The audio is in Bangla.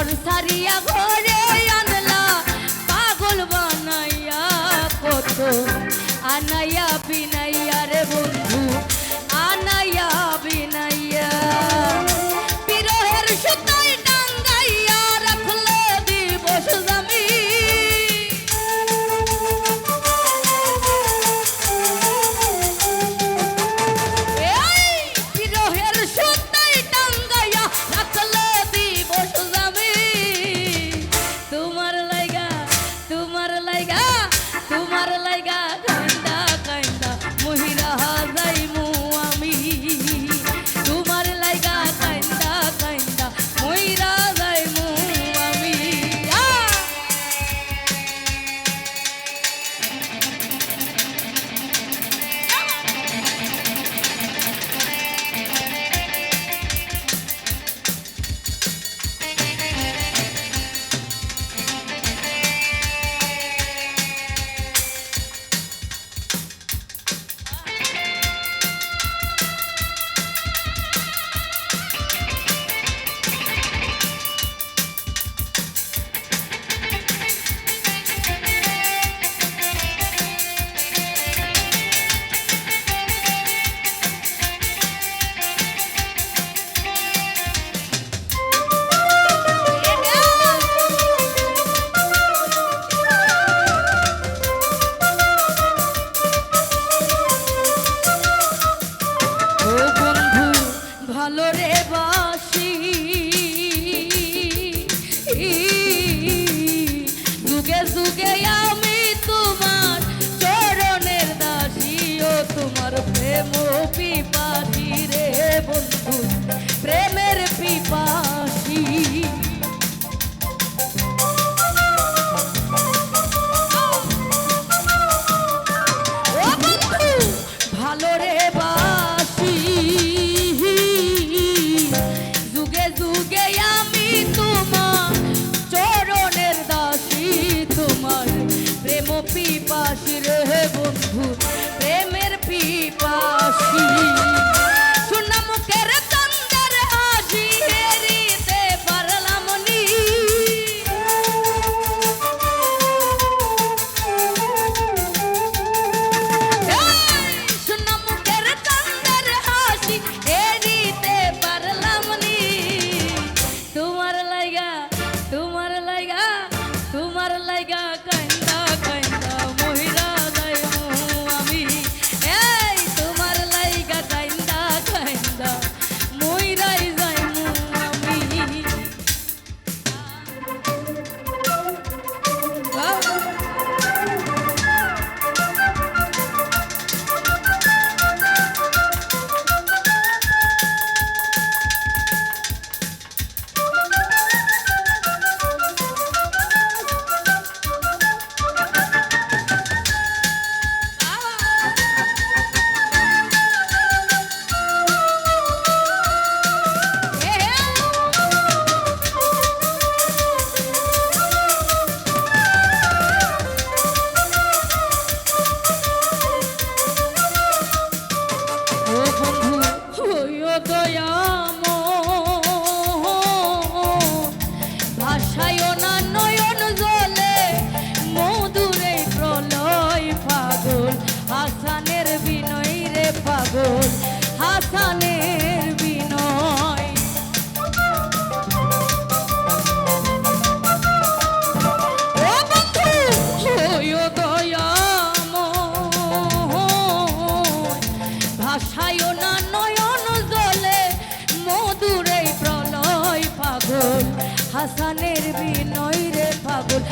ঘর সারিয়া ঘরে আনলা পাগল বানাইয়া কত আনাইয়া ভালো রে বাসি। যুগে যুগে আমি তোমার চরণের দাসী ও তোমার প্রেম পিপাসি রে বন্ধু, প্রেমের পিপাসি। ভালো রে বাসি। বাসি সোনা মুখের হাসানের বিনয় রে ফাগুন।